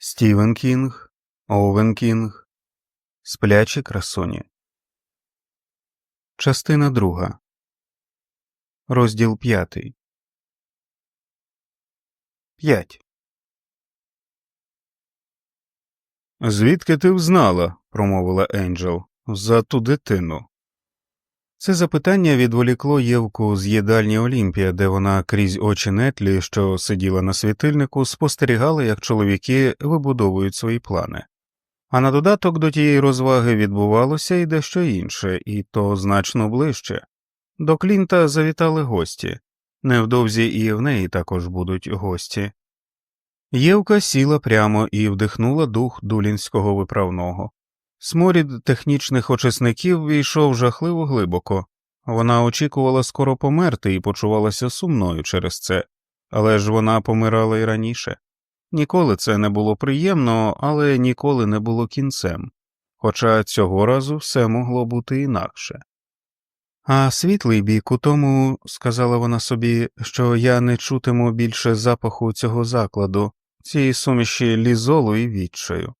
Стівен Кінг, Овен Кінг, Сплячі красуні. Частина друга. Розділ п'ятий. П'ять. Звідки ти взнала? промовила Енджел. За ту дитину. Це запитання відволікло Євку з їдальні Олімпія, де вона крізь очі нетлі, що сиділа на світильнику, спостерігала, як чоловіки вибудовують свої плани. А на додаток до тієї розваги відбувалося і дещо інше, і то значно ближче. До Клінта завітали гості, невдовзі і в неї також будуть гості. Євка сіла прямо і вдихнула дух дулінського виправного. Сморід технічних очисників війшов жахливо глибоко, вона очікувала скоро померти і почувалася сумною через це, але ж вона помирала й раніше. Ніколи це не було приємно, але ніколи не було кінцем, хоча цього разу все могло бути інакше. А світлий бік у тому, сказала вона собі, що я не чутиму більше запаху цього закладу, цієї суміші лізолу і відчаю.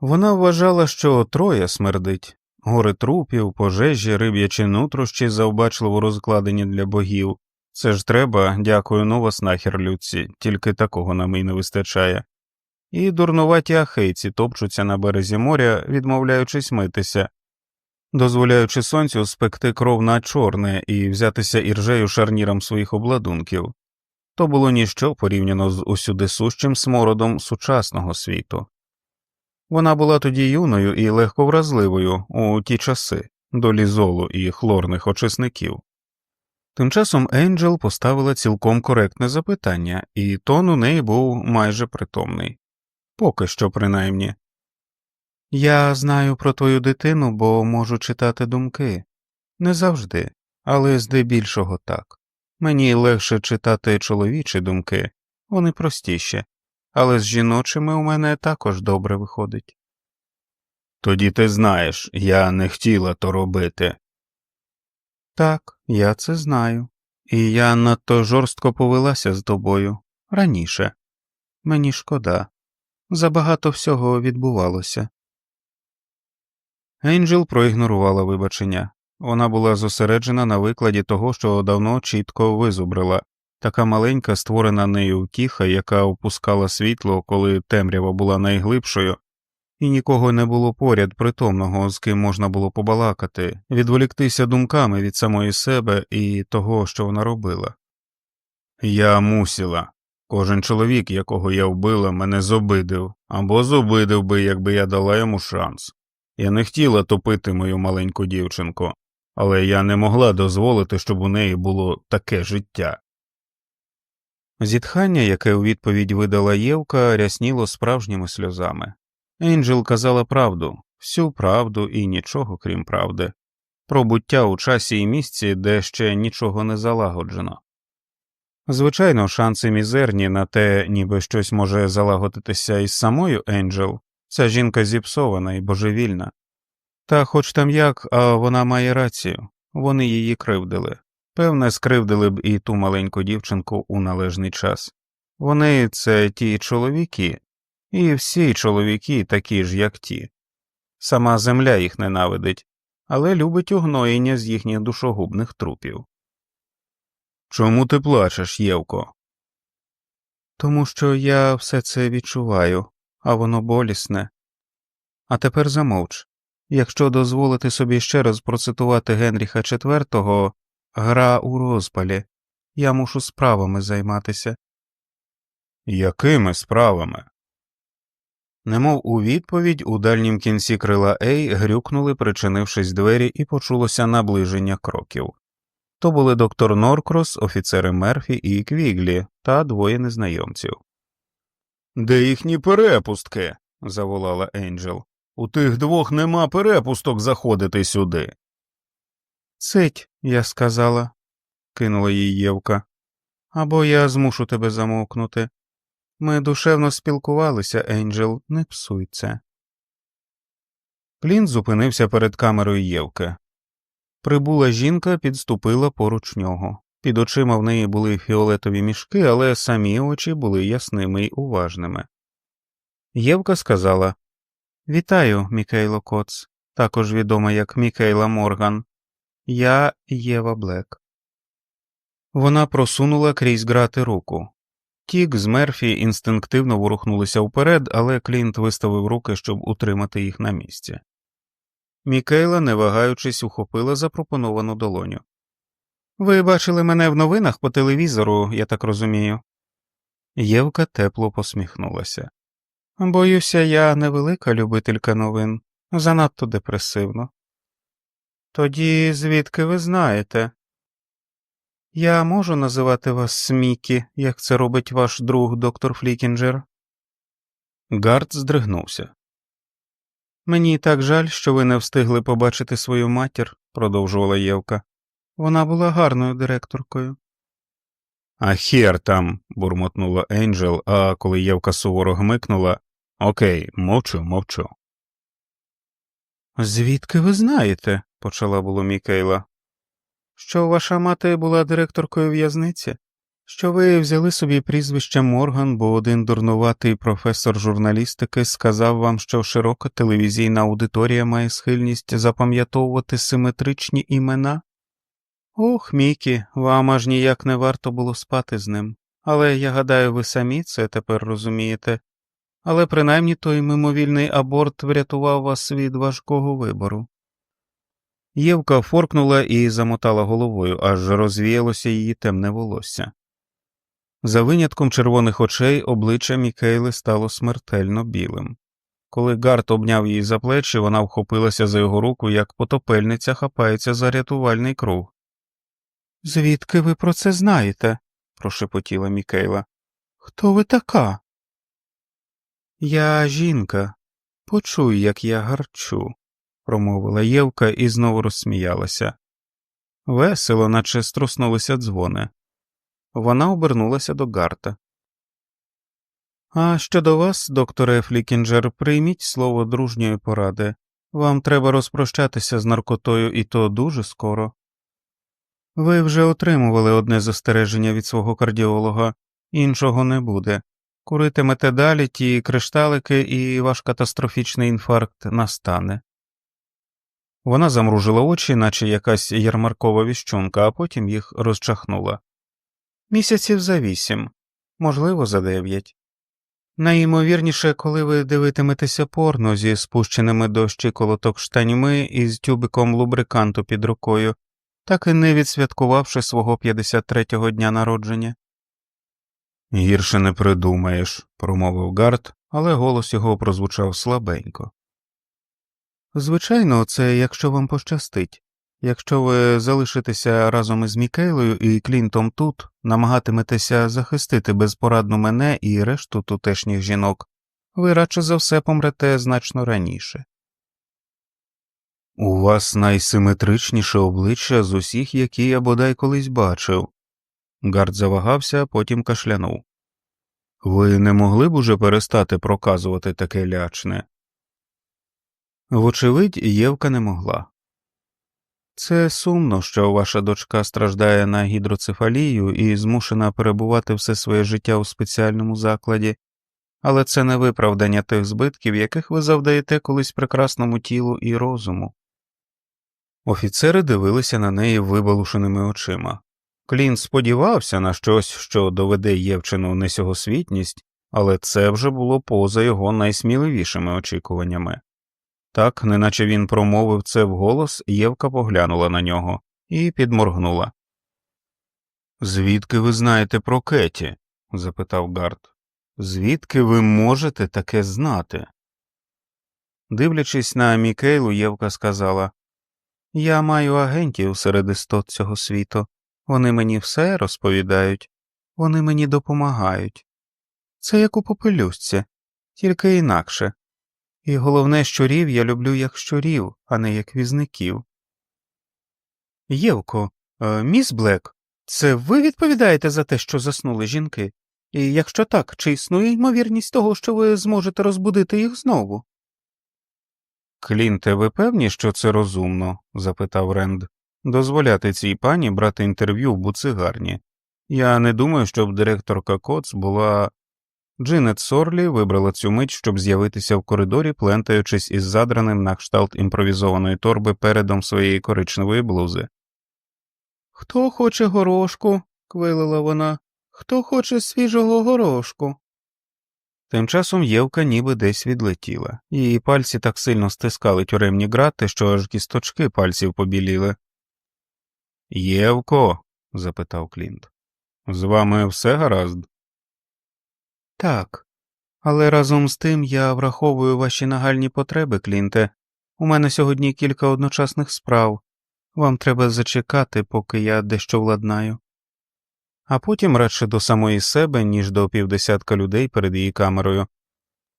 Вона вважала, що троє смердить гори трупів, пожежі, риб'ячі нутрощі завбачливо розкладені для богів. Це ж треба, дякую, нова снахер людці, тільки такого нам і не вистачає. І дурнуваті ахейці топчуться на березі моря, відмовляючись митися, дозволяючи сонцю спекти кров на чорне і взятися іржею шарніром своїх обладунків. То було ніщо порівняно з усюди сущим смородом сучасного світу. Вона була тоді юною і легковразливою у ті часи до лізолу і хлорних очисників. Тим часом Енджел поставила цілком коректне запитання, і тон у неї був майже притомний. Поки що, принаймні. Я знаю про твою дитину, бо можу читати думки. Не завжди, але здебільшого так. Мені легше читати чоловічі думки, вони простіші, але з жіночими у мене також добре виходить. Тоді ти знаєш, я не хотіла то робити. Так, я це знаю, і я надто жорстко повелася з тобою раніше. Мені шкода. Забагато всього відбувалося. Енджел проігнорувала вибачення. Вона була зосереджена на викладі того, що давно чітко визубрила, така маленька створена нею втіха, яка опускала світло, коли темрява була найглибшою, і нікого не було поряд притомного, з ким можна було побалакати, відволіктися думками від самої себе і того, що вона робила. Я мусила. Кожен чоловік, якого я вбила, мене зобидив, або зобидив би, якби я дала йому шанс. Я не хотіла топити мою маленьку дівчинку, але я не могла дозволити, щоб у неї було таке життя. Зітхання, яке у відповідь видала Євка, рясніло справжніми сльозами. Енджел казала правду, всю правду і нічого крім правди, про буття у часі і місці, де ще нічого не залагоджено. Звичайно, шанси мізерні на те, ніби щось може залагодитися із самою Енджел, ця жінка зіпсована і божевільна. Та хоч там як, а вона має рацію, вони її кривдили. Певне, скривдили б і ту маленьку дівчинку у належний час. Вони це ті чоловіки, і всі чоловіки такі ж, як ті. Сама земля їх ненавидить, але любить угноєння з їхніх душогубних трупів. Чому ти плачеш, Євко? Тому що я все це відчуваю, а воно болісне. А тепер замовч. Якщо дозволити собі ще раз процитувати Генріха IV, гра у розпалі, я мушу справами займатися. Якими справами? Немов у відповідь у дальнім кінці крила Ей грюкнули, причинившись двері, і почулося наближення кроків. То були доктор Норкрос, офіцери Мерфі і Квіглі та двоє незнайомців. Де їхні перепустки? заволала Енджел. У тих двох нема перепусток заходити сюди. Цить, я сказала, кинула їй Євка. Або я змушу тебе замовкнути. Ми душевно спілкувалися, Енджел, не псуй це. Клін зупинився перед камерою Євки. Прибула жінка, підступила поруч нього. Під очима в неї були фіолетові мішки, але самі очі були ясними й уважними. Євка сказала Вітаю, Мікейло Коц, також відома як Мікейла Морган. Я Єва Блек. Вона просунула крізь грати руку. Тік з Мерфі інстинктивно ворухнулися вперед, але Клінт виставив руки, щоб утримати їх на місці. Мікейла, не вагаючись, ухопила запропоновану долоню. Ви бачили мене в новинах по телевізору, я так розумію. Євка тепло посміхнулася. Боюся, я невелика любителька новин, занадто депресивно. Тоді звідки ви знаєте? Я можу називати вас Смікі, як це робить ваш друг доктор Флікінджер? Гард здригнувся. Мені так жаль, що ви не встигли побачити свою матір, продовжувала Євка. Вона була гарною директоркою. А хер там, бурмотнула Енджел, а коли Євка суворо гмикнула Окей, мовчу, мовчу. Звідки ви знаєте, почала було Мікейла, що ваша мати була директоркою в'язниці, що ви взяли собі прізвище Морган, бо один дурнуватий професор журналістики сказав вам, що широка телевізійна аудиторія має схильність запам'ятовувати симетричні імена? Ох, Мікі, вам аж ніяк не варто було спати з ним, але я гадаю, ви самі це тепер розумієте. Але принаймні той мимовільний аборт врятував вас від важкого вибору. Євка форкнула і замотала головою, аж розвіялося її темне волосся. За винятком червоних очей обличчя Мікейли стало смертельно білим. Коли Гарт обняв її за плечі, вона вхопилася за його руку, як потопельниця хапається за рятувальний круг. Звідки ви про це знаєте? прошепотіла Мікейла. Хто ви така? Я жінка. Почуй, як я гарчу, промовила Євка і знову розсміялася. Весело, наче струснулися дзвони. Вона обернулася до Гарта. А щодо вас, докторе Флікінджер, прийміть слово дружньої поради. Вам треба розпрощатися з наркотою, і то дуже скоро. Ви вже отримували одне застереження від свого кардіолога, іншого не буде. Куритимете далі ті кришталики, і ваш катастрофічний інфаркт настане. Вона замружила очі, наче якась ярмаркова віщунка, а потім їх розчахнула. Місяців за вісім, можливо, за дев'ять. Найімовірніше, коли ви дивитиметеся порно зі спущеними до щиколоток штаньми і з тюбиком лубриканту під рукою, так і не відсвяткувавши свого 53-го дня народження. Гірше не придумаєш, промовив Гард, але голос його прозвучав слабенько. Звичайно, це якщо вам пощастить. Якщо ви залишитеся разом із Мікейлою і Клінтом тут, намагатиметеся захистити безпорадну мене і решту тутешніх жінок, ви радше за все помрете значно раніше. У вас найсиметричніше обличчя з усіх, які я бодай колись бачив. Гард завагався, потім кашлянув. Ви не могли б уже перестати проказувати таке лячне? Вочевидь, Євка не могла. Це сумно, що ваша дочка страждає на гідроцефалію і змушена перебувати все своє життя у спеціальному закладі, але це не виправдання тих збитків, яких ви завдаєте колись прекрасному тілу і розуму. Офіцери дивилися на неї вибалушеними очима. Клін сподівався на щось, що доведе Євчину несьогосвітність, але це вже було поза його найсміливішими очікуваннями. Так, неначе він промовив це вголос, Євка поглянула на нього і підморгнула. Звідки ви знаєте про Кеті? запитав Гард. Звідки ви можете таке знати? Дивлячись на Мікейлу, Євка сказала Я маю агентів серед істот цього світу. Вони мені все розповідають, вони мені допомагають. Це як у попелюстці, тільки інакше. І головне, щурів я люблю як щурів, а не як візників. Євко, е, міс Блек, це ви відповідаєте за те, що заснули жінки? І якщо так, чи існує ймовірність того, що ви зможете розбудити їх знову? Клінте, ви певні, що це розумно? запитав Ренд дозволяти цій пані брати інтерв'ю в буцигарні. Я не думаю, щоб директорка Коц була. Джинет Сорлі вибрала цю мить, щоб з'явитися в коридорі, плентаючись із задраним на кшталт імпровізованої торби передом своєї коричневої блузи. Хто хоче горошку? квилила вона. Хто хоче свіжого горошку? Тим часом Євка ніби десь відлетіла, її пальці так сильно стискали тюремні грати, що аж кісточки пальців побіліли. Євко? запитав Клінт. З вами все гаразд? Так, але разом з тим я враховую ваші нагальні потреби, Клінте. У мене сьогодні кілька одночасних справ. Вам треба зачекати, поки я дещо владнаю. А потім радше до самої себе, ніж до півдесятка людей перед її камерою.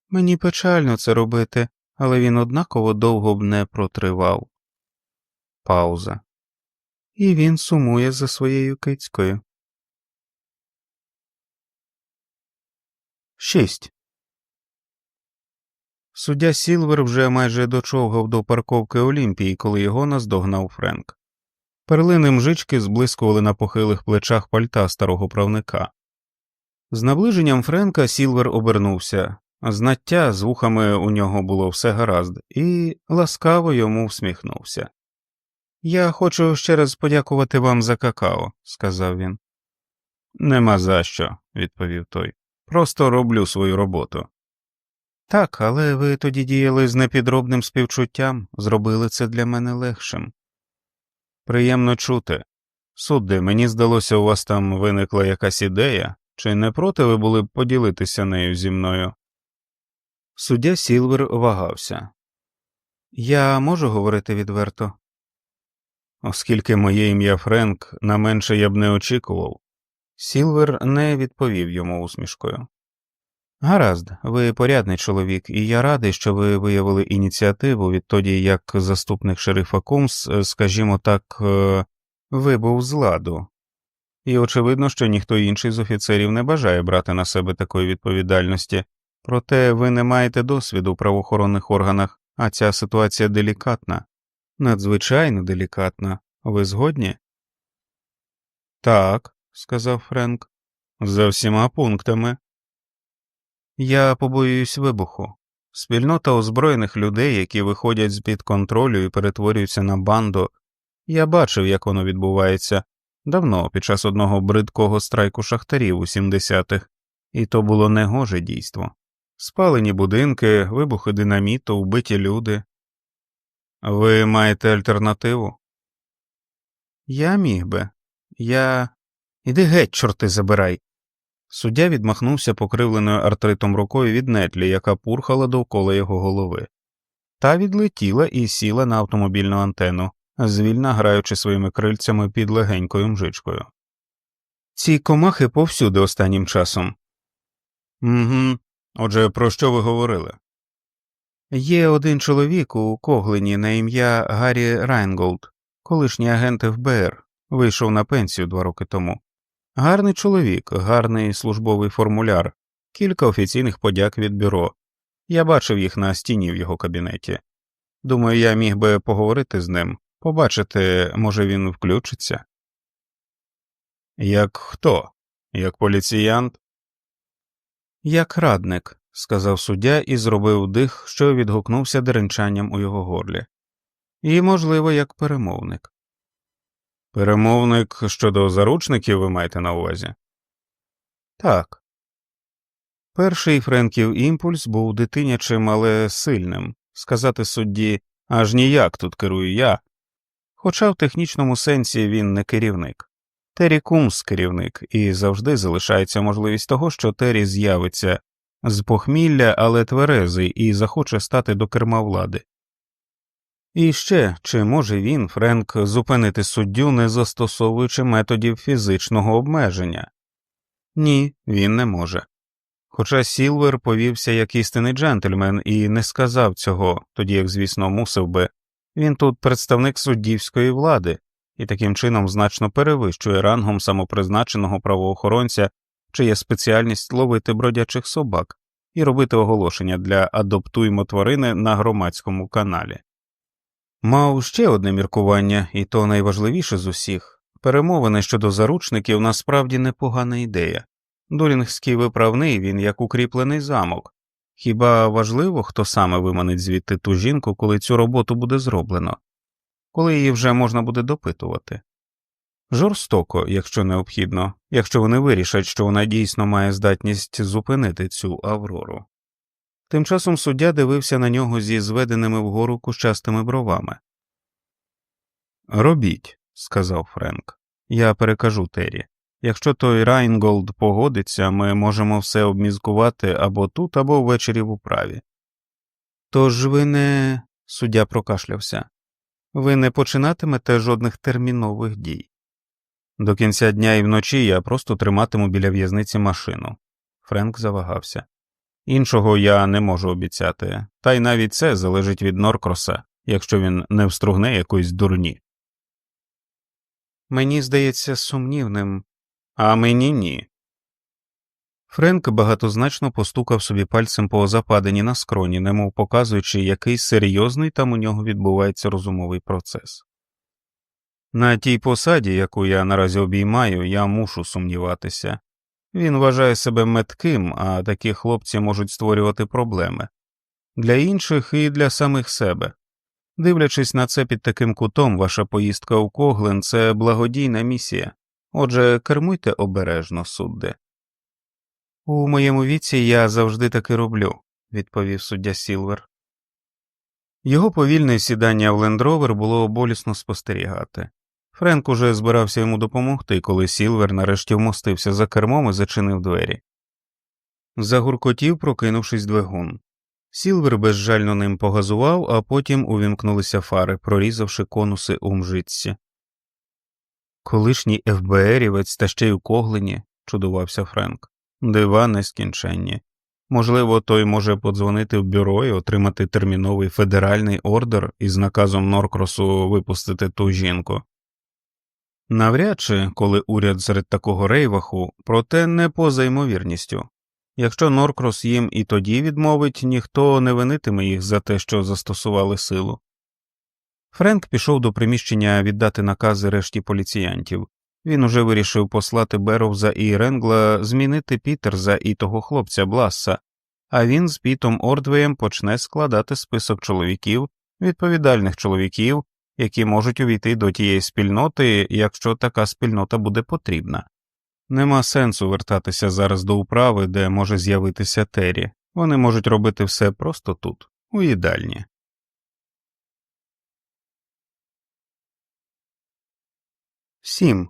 Мені печально це робити, але він однаково довго б не протривав. Пауза. І він сумує за своєю кицькою. 6. Суддя Сілвер вже майже дочовгав до парковки Олімпії, коли його наздогнав Френк. Перлини мжички зблискували на похилих плечах пальта старого правника. З наближенням Френка Сілвер обернувся, знаття з вухами у нього було все гаразд, і ласкаво йому всміхнувся. Я хочу ще раз подякувати вам за какао, сказав він. Нема за що, відповів той. Просто роблю свою роботу. Так, але ви тоді діяли з непідробним співчуттям, зробили це для мене легшим. Приємно чути. Судди, мені здалося, у вас там виникла якась ідея, чи не проти ви були б поділитися нею зі мною? Суддя Сілвер вагався. Я можу говорити відверто? Оскільки моє ім'я Френк, на менше я б не очікував. Сілвер не відповів йому усмішкою. Гаразд, ви порядний чоловік, і я радий, що ви виявили ініціативу відтоді, як заступник шерифа Кумс, скажімо так, е, вибув з ладу. І очевидно, що ніхто інший з офіцерів не бажає брати на себе такої відповідальності, проте ви не маєте досвіду в правоохоронних органах, а ця ситуація делікатна, надзвичайно делікатна. Ви згодні? Так, сказав Френк, за всіма пунктами. Я побоююсь вибуху. Спільнота озброєних людей, які виходять з під контролю і перетворюються на банду. Я бачив, як воно відбувається давно, під час одного бридкого страйку шахтарів у 70-х, і то було негоже дійство. Спалені будинки, вибухи динаміту, вбиті люди. Ви маєте альтернативу? Я міг би. Я. Іди геть, чорти забирай. Суддя відмахнувся покривленою артритом рукою від нетлі, яка пурхала довкола його голови. Та відлетіла і сіла на автомобільну антенну, звільна граючи своїми крильцями під легенькою мжичкою. Ці комахи повсюди останнім часом. Угу. Отже, про що ви говорили? Є один чоловік у Коглині на ім'я Гаррі Райнголд, колишній агент ФБР, вийшов на пенсію два роки тому. Гарний чоловік, гарний службовий формуляр, кілька офіційних подяк від бюро. Я бачив їх на стіні в його кабінеті. Думаю, я міг би поговорити з ним, побачити, може, він включиться. Як хто? Як поліціянт? Як радник, сказав суддя і зробив дих, що відгукнувся деренчанням у його горлі, і, можливо, як перемовник. Перемовник щодо заручників ви маєте на увазі? Так. Перший Френків імпульс був дитинячим, але сильним сказати судді аж ніяк тут керую я. Хоча в технічному сенсі він не керівник. Террі Кумс керівник, і завжди залишається можливість того, що Террі з'явиться з похмілля, але тверезий, і захоче стати до керма влади. І ще чи може він, Френк, зупинити суддю, не застосовуючи методів фізичного обмеження? Ні, він не може. Хоча Сілвер повівся як істинний джентльмен і не сказав цього, тоді як, звісно, мусив би, він тут представник суддівської влади і таким чином значно перевищує рангом самопризначеного правоохоронця, чия спеціальність ловити бродячих собак і робити оголошення для адоптуймо тварини на громадському каналі. Мав ще одне міркування, і то найважливіше з усіх перемовини щодо заручників насправді непогана ідея. Дурінгський виправний він як укріплений замок. Хіба важливо, хто саме виманить звідти ту жінку, коли цю роботу буде зроблено, коли її вже можна буде допитувати? Жорстоко, якщо необхідно, якщо вони вирішать, що вона дійсно має здатність зупинити цю аврору. Тим часом суддя дивився на нього зі зведеними вгору кущастими бровами. Робіть, сказав Френк. Я перекажу Террі. Якщо той Райнголд погодиться, ми можемо все обмізкувати або тут, або ввечері в управі. Тож ви не. суддя прокашлявся. Ви не починатимете жодних термінових дій. До кінця дня і вночі я просто триматиму біля в'язниці машину. Френк завагався. Іншого я не можу обіцяти, та й навіть це залежить від Норкроса, якщо він не встругне якоїсь дурні. Мені здається сумнівним, а мені ні. Френк багатозначно постукав собі пальцем по западині на скроні, немов показуючи, який серйозний там у нього відбувається розумовий процес. На тій посаді, яку я наразі обіймаю, я мушу сумніватися. Він вважає себе метким, а такі хлопці можуть створювати проблеми для інших і для самих себе. Дивлячись на це під таким кутом, ваша поїздка у Коглен це благодійна місія. Отже, кермуйте обережно, судде. У моєму віці я завжди таки роблю, відповів суддя Сілвер. Його повільне сідання в лендровер було болісно спостерігати. Френк уже збирався йому допомогти, коли Сілвер нарешті вмостився за кермом і зачинив двері. Загуркотів, прокинувшись двигун. Сілвер безжально ним погазував, а потім увімкнулися фари, прорізавши конуси у мжитці. Колишній ФБРівець та ще й у коглені, чудувався Френк, дива нескінченні. Можливо, той може подзвонити в бюро і отримати терміновий федеральний ордер із наказом Норкросу випустити ту жінку. Навряд чи, коли уряд серед такого рейваху, проте не поза ймовірністю. Якщо Норкрос їм і тоді відмовить, ніхто не винитиме їх за те, що застосували силу. Френк пішов до приміщення віддати накази решті поліціянтів. Він уже вирішив послати Беровза і Ренгла змінити Пітерза і того хлопця Бласса, а він з Пітом Ордвеєм почне складати список чоловіків, відповідальних чоловіків, які можуть увійти до тієї спільноти, якщо така спільнота буде потрібна. Нема сенсу вертатися зараз до управи, де може з'явитися Террі. Вони можуть робити все просто тут, у їдальні. Сім.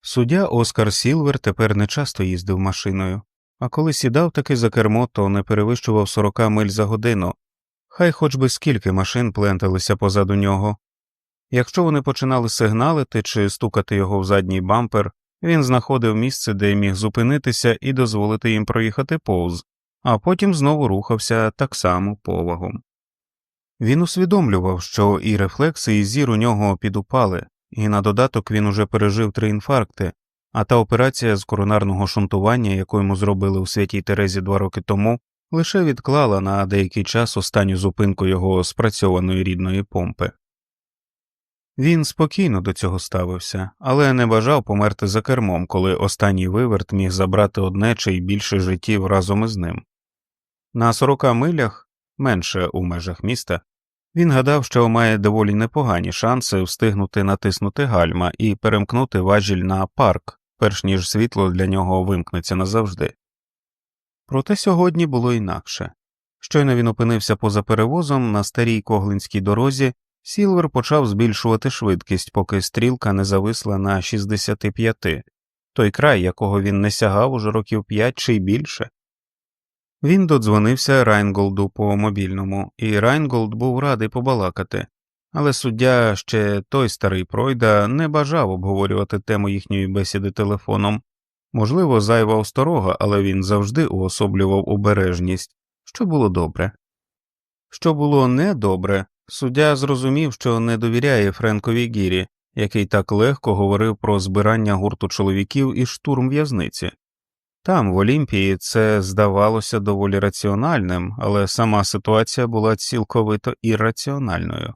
Суддя Оскар Сілвер тепер не часто їздив машиною, а коли сідав таки за кермо, то не перевищував 40 миль за годину, хай хоч би скільки машин пленталися позаду нього. Якщо вони починали сигналити чи стукати його в задній бампер, він знаходив місце, де міг зупинитися і дозволити їм проїхати повз, а потім знову рухався так само повагом. Він усвідомлював, що і рефлекси, і зір у нього підупали, і на додаток він уже пережив три інфаркти, а та операція з коронарного шунтування, яку йому зробили у святій Терезі два роки тому, лише відклала на деякий час останню зупинку його спрацьованої рідної помпи. Він спокійно до цього ставився, але не бажав померти за кермом, коли останній виверт міг забрати одне чи й більше життів разом із ним. На сорока милях, менше у межах міста, він гадав, що має доволі непогані шанси встигнути натиснути гальма і перемкнути важіль на парк, перш ніж світло для нього вимкнеться назавжди. Проте сьогодні було інакше. Щойно він опинився поза перевозом на старій коглинській дорозі, Сілвер почав збільшувати швидкість, поки стрілка не зависла на 65, той край, якого він не сягав уже років п'ять чи й більше. Він додзвонився Райнголду по мобільному, і Райнголд був радий побалакати, але суддя ще той старий пройда не бажав обговорювати тему їхньої бесіди телефоном. Можливо, зайва осторога, але він завжди уособлював обережність, що було добре. Що було недобре, суддя зрозумів, що не довіряє Френкові Гірі, який так легко говорив про збирання гурту чоловіків і штурм в'язниці. Там, в Олімпії, це здавалося доволі раціональним, але сама ситуація була цілковито ірраціональною.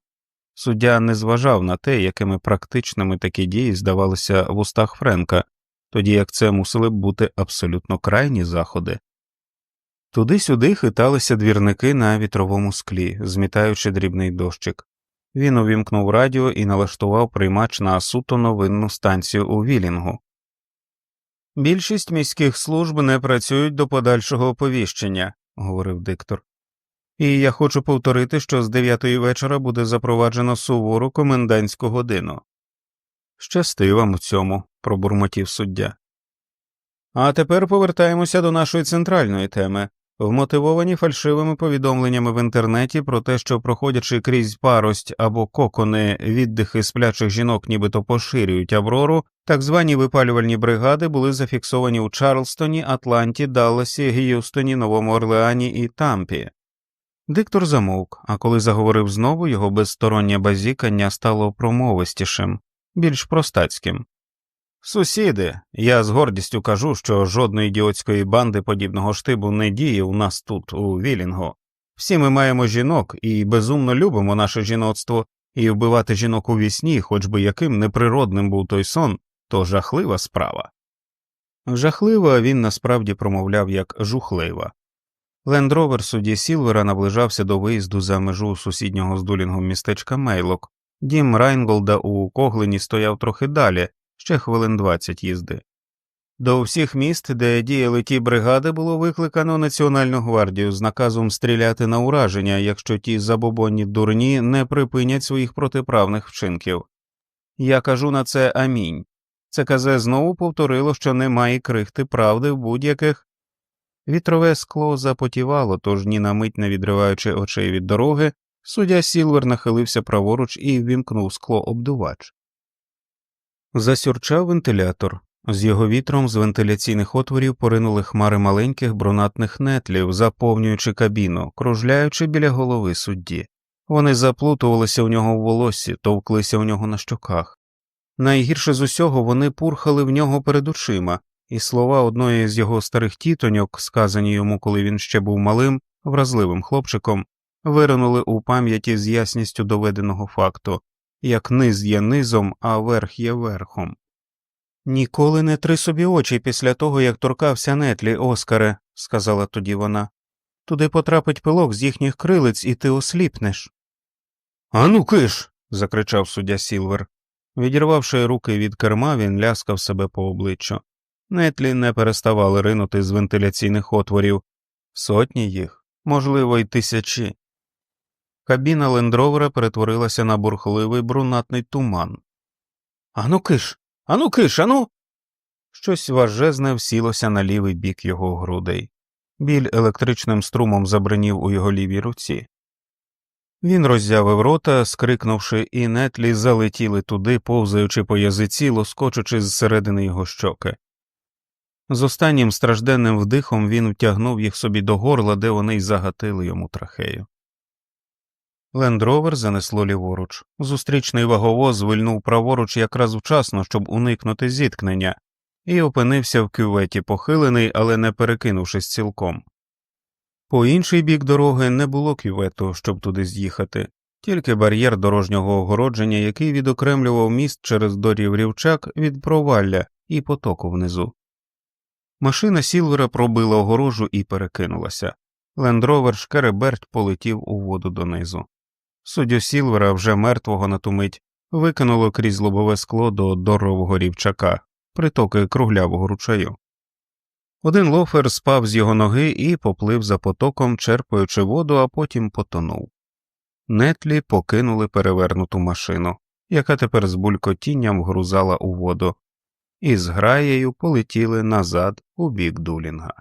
Суддя не зважав на те, якими практичними такі дії здавалися в устах Френка, тоді як це мусили б бути абсолютно крайні заходи. Туди-сюди хиталися двірники на вітровому склі, змітаючи дрібний дощик. Він увімкнув радіо і налаштував приймач на суто новинну станцію у Вілінгу. Більшість міських служб не працюють до подальшого оповіщення, говорив диктор. І я хочу повторити, що з дев'ятої вечора буде запроваджено сувору комендантську годину. Щасти вам у цьому, пробурмотів суддя. А тепер повертаємося до нашої центральної теми, вмотивовані фальшивими повідомленнями в інтернеті про те, що, проходячи крізь парость або кокони, віддихи сплячих жінок нібито поширюють Аврору, так звані випалювальні бригади були зафіксовані у Чарлстоні, Атланті, Далласі, Г'юстоні, Новому Орлеані і Тампі. Диктор замовк, а коли заговорив знову, його безстороннє базікання стало промовистішим, більш простацьким. Сусіди, я з гордістю кажу, що жодної ідіотської банди подібного штибу не діє у нас тут, у Вілінгу. Всі ми маємо жінок і безумно любимо наше жіноцтво, і вбивати жінок у вісні, хоч би яким неприродним був той сон, то жахлива справа. Жахлива він насправді промовляв як жухлива. Лендровер судді Сілвера наближався до виїзду за межу сусіднього з дулінгом містечка Мейлок. Дім Райнголда у Коглині стояв трохи далі, ще хвилин двадцять їзди. До всіх міст, де діяли ті бригади, було викликано Національну гвардію з наказом стріляти на ураження, якщо ті забобонні дурні не припинять своїх протиправних вчинків. Я кажу на це амінь. ЦКЗ знову повторило, що немає крихти правди в будь-яких. Вітрове скло запотівало, тож ні на мить не відриваючи очей від дороги, суддя Сілвер нахилився праворуч і ввімкнув скло обдувач. Засюрчав вентилятор. З його вітром з вентиляційних отворів поринули хмари маленьких брунатних нетлів, заповнюючи кабіну, кружляючи біля голови судді. Вони заплутувалися у нього в волоссі, товклися у нього на щоках. Найгірше з усього вони пурхали в нього перед очима, і слова одної з його старих тітоньок, сказані йому, коли він ще був малим, вразливим хлопчиком, виринули у пам'яті з ясністю доведеного факту як низ є низом, а верх є верхом. Ніколи не три собі очі після того, як торкався нетлі, Оскаре, сказала тоді вона. Туди потрапить пилок з їхніх крилиць, і ти осліпнеш. Ану киш. закричав суддя Сілвер. Відірвавши руки від керма, він ляскав себе по обличчю. Нетлі не переставали ринути з вентиляційних отворів, сотні їх, можливо, й тисячі. Кабіна лендровера перетворилася на бурхливий брунатний туман. Ану киш, ану киш, ану. Щось важезне всілося на лівий бік його грудей. Біль електричним струмом забринів у його лівій руці. Він роззявив рота, скрикнувши, і нетлі залетіли туди, повзаючи по язиці, лоскочучи зсередини його щоки. З останнім стражденним вдихом він втягнув їх собі до горла, де вони й загатили йому трахею. Лендровер занесло ліворуч. Зустрічний ваговоз вильнув праворуч якраз вчасно, щоб уникнути зіткнення, і опинився в кюветі похилений, але не перекинувшись цілком. По інший бік дороги не було кювету, щоб туди з'їхати, тільки бар'єр дорожнього огородження, який відокремлював міст через дорів рівчак від провалля і потоку внизу. Машина Сілвера пробила огорожу і перекинулася. Лендровер шкереберть полетів у воду донизу. Суддю Сілвера, вже мертвого на ту мить, викинуло крізь лобове скло до дорового рівчака, притоки круглявого ручаю. Один лофер спав з його ноги і поплив за потоком, черпаючи воду, а потім потонув. Нетлі покинули перевернуту машину, яка тепер з булькотінням грузала у воду, і з граєю полетіли назад у бік дулінга.